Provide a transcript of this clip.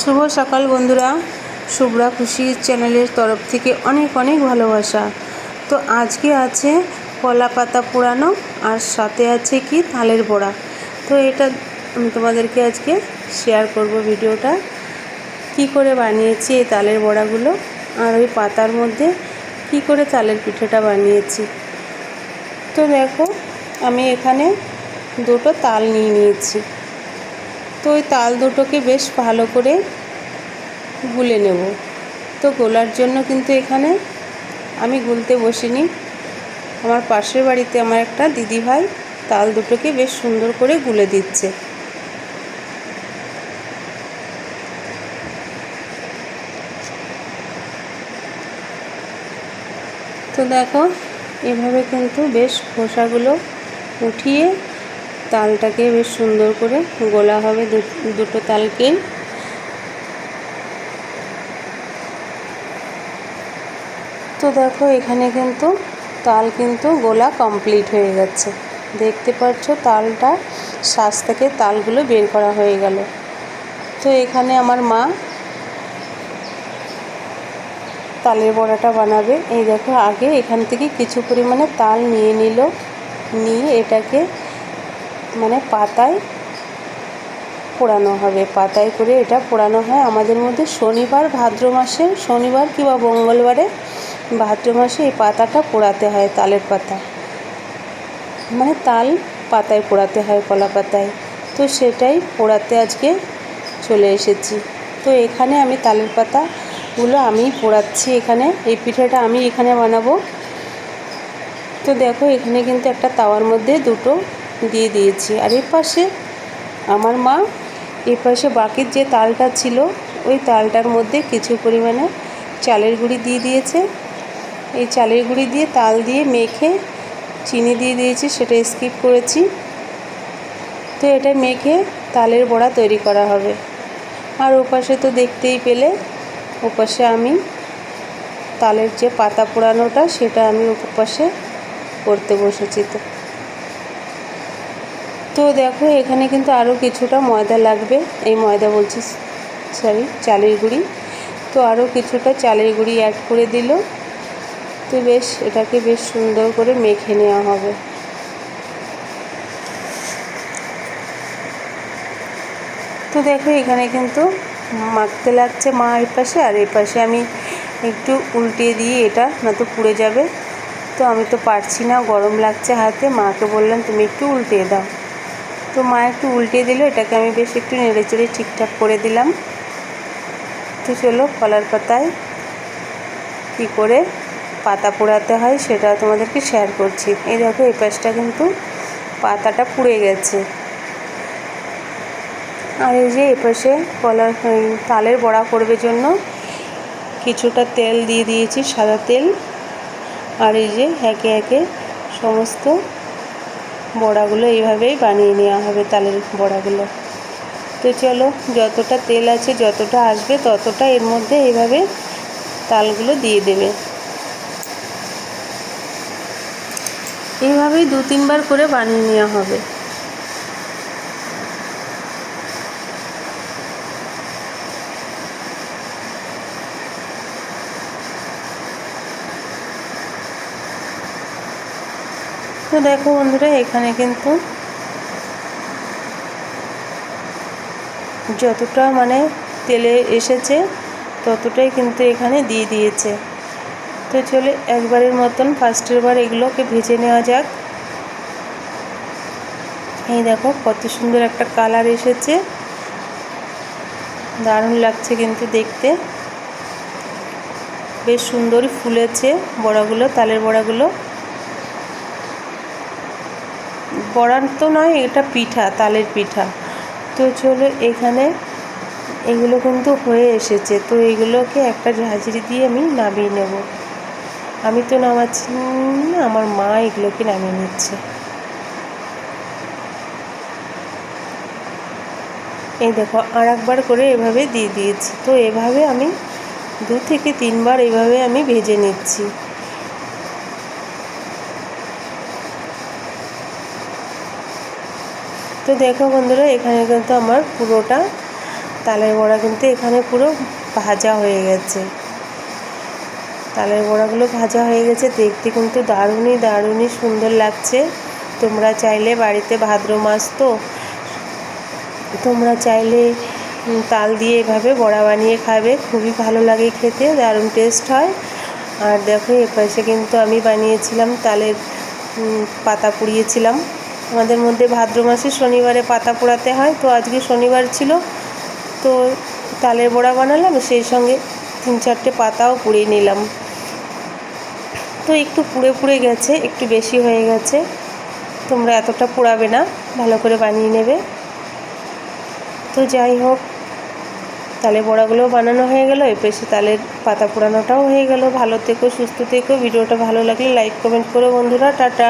শুভ সকাল বন্ধুরা। শুভ্রা খুশি চ্যানেলের তরফ থেকে অনেক অনেক ভালোবাসা। তো আজকে আছে কলা পাতা পোড়ানো আর সাথে আছে কি তালের বড়া। তো এটা আমি তোমাদেরকে আজকে শেয়ার করব ভিডিওটা। কি করে বানিয়েছি এই তালের বড়াগুলো আর ওই পাতার মধ্যে কি করে চালের পিঠেটা বানিয়েছি? তো দেখো, আমি এখানে দুটো তাল নিয়ে নিয়েছি। তো ওই তাল দুটোকে বেশ ভালো করে গুলে নেব। তো গোলার জন্য কিন্তু এখানে আমি গুলতে বসিনি। আমার পাশের বাড়িতে আমার একটা দিদিভাই তাল দুটোকে বেশ সুন্দর করে গুলে দিচ্ছে। তো দেখো, এভাবে কিন্তু বেশ খোসাগুলো উঠিয়ে তালটাকে বেশ সুন্দর করে গোলা হবে দুটো তালকে। তো দেখো, এখানে কিন্তু তাল কিন্তু গোলা কমপ্লিট হয়ে গেছে। দেখতে পাচ্ছ, তালটা শ্বাস থেকে তালগুলো বের করা হয়ে গেল। তো এখানে আমার মা তালের বড়াটা বানাবে। এই দেখো, আগে এখান থেকে কিছু পরিমাণে তাল নিয়ে নিল। নিয়ে এটাকে মানে পাতায় পোড়ানো হবে। পাতায় করে এটা পোড়ানো হয়। আমাদের মধ্যে শনিবার, ভাদ্র মাসে শনিবার কিংবা মঙ্গলবারে ভাদ্র মাসে এই পাতাটা পোড়াতে হয়, তালের পাতা। মানে তাল পাতায় পোড়াতে হয়, কলা পাতায়। তো সেটাই পোড়াতে আজকে চলে এসেছি। তো এখানে আমি তালের পাতাগুলো আমি পোড়াচ্ছি এখানে। এই পিঠাটা আমি এখানে বানাবো। তো দেখো, এখানে কিন্তু একটা তাওয়ার মধ্যে দুটো দিয়ে দিয়েছি। আর এর পাশে আমার মা, এ পাশে বাকির যে তালটা ছিল, ওই তালটার মধ্যে কিছু পরিমাণে চালের গুঁড়ি দিয়ে দিয়েছে। এই চালের গুঁড়ি দিয়ে তাল দিয়ে মেখে চিনি দিয়ে দিয়েছি, সেটা স্কিপ করেছি। তো এটা মেখে তালের বড়া তৈরি করা হবে। আর ওপাশে তো দেখতেই পেলে ওপাশে আমি তালের যে পাতা পোড়ানোটা, সেটা আমি ওপাশে করতে বসেছি তো। তো দেখো, এখানে কিন্তু আরও কিছুটা ময়দা লাগবে। এই ময়দা বলছি সরি চালের গুঁড়ি। তো আরও কিছুটা চালের গুঁড়ি অ্যাড করে দিল। তো বেশ, এটাকে বেশ সুন্দর করে মেখে নেওয়া হবে। তো দেখো, এখানে কিন্তু মাখতে লাগছে মা এই পাশে, আর এই পাশে আমি একটু উল্টিয়ে দিয়ে এটা না তো পুড়ে যাবে। তো আমি তো পারছি না, গরম লাগছে হাতে। মাকে বললাম, তুমি একটু উল্টিয়ে দাও। তো মা একটু উল্টে দিল, এটাকে আমি বেশ একটু নেড়ে চেড়ে ঠিকঠাক করে দিলাম। তো চলো, কলার পাতায় কী করে পাতা পোড়াতে হয় সেটা তোমাদেরকে শেয়ার করছি। এই দেখো, এই পাশটা কিন্তু পাতাটা পুড়ে গেছে। আর এই যে এপাশে কলার তালের বড়া করবে জন্য কিছুটা তেল দিয়ে দিয়েছি, সাদা তেল। আর এই যে একে একে সমস্ত বড়াগুলো এইভাবেই বানিয়ে নেওয়া হবে, তালের বড়াগুলো। তো চলো, যতটা তেল আছে, যতটা আসবে, ততটা এর মধ্যে এইভাবে তালগুলো দিয়ে দেবে। এইভাবেই দু তিনবার করে বানিয়ে নেওয়া হবে। তো দেখো বন্ধুরা, এখানে কিন্তু যতটা মানে তেলে এসেছে, ততটাই কিন্তু এখানে দিয়ে দিয়েছে। তো চলে একবারের মতন ফার্স্টের বার এগুলোকে ভেজে নেওয়া যাক। এই দেখো কত সুন্দর একটা কালার এসেছে। দারুণ লাগছে কিন্তু দেখতে। বেশ সুন্দরই ফুলেছে বড়াগুলো, তালের বড়াগুলো। বড়ার তো নয়, এটা পিঠা, তালের পিঠা। তো চলো এখানে এগুলো কিন্তু হয়ে এসেছে। তো এগুলোকে একটা ঝাঁঝরি দিয়ে আমি নামিয়ে নেব। আমি তো নামাচ্ছি, না, আমার মা এগুলোকে নামিয়ে নিচ্ছে। এই দেখো আর একবার করে এভাবে দিয়ে দিয়েছি। তো এভাবে আমি দু থেকে তিনবার এভাবে আমি ভেজে নিচ্ছি। তো দেখো বন্ধুরা, এখানে কিন্তু আমার পুরোটা তালের বড়া কিন্তু এখানে পুরো ভাজা হয়ে গেছে। তালের বড়াগুলো ভাজা হয়ে গেছে, দেখতে কিন্তু দারুণই দারুণই সুন্দর লাগছে। তোমরা চাইলে বাড়িতে ভাদ্র মাস তো, তোমরা চাইলে তাল দিয়ে এভাবে বড়া বানিয়ে খাবে, খুবই ভালো লাগে খেতে, দারুণ টেস্ট হয়। আর দেখো এ পাশে কিন্তু আমি বানিয়েছিলাম তালের পাতা পুড়িয়েছিলাম। আমাদের মধ্যে ভাদ্র মাসে শনিবারে পাতা পোড়াতে হয়। তো আজকে শনিবার ছিল। তো তালের বড়া বানালাম, সেই সঙ্গে তিন চারটে পাতাও পুড়িয়ে নিলাম। তো একটু পুড়ে পুড়ে গেছে, একটু বেশি হয়ে গেছে। তোমরা এতটা পোড়াবে না, ভালো করে বানিয়ে নেবে। তো যাই হোক তালে বড়াগুলো বানানো হয়ে গেল এপাশে তালের পাতা পোড়ানোটাও হয়ে গেল। ভালো থেকো, সুস্থ থেকো। ভিডিওটা ভালো লাগলে লাইক, কমেন্ট করো বন্ধুরা। টাটা।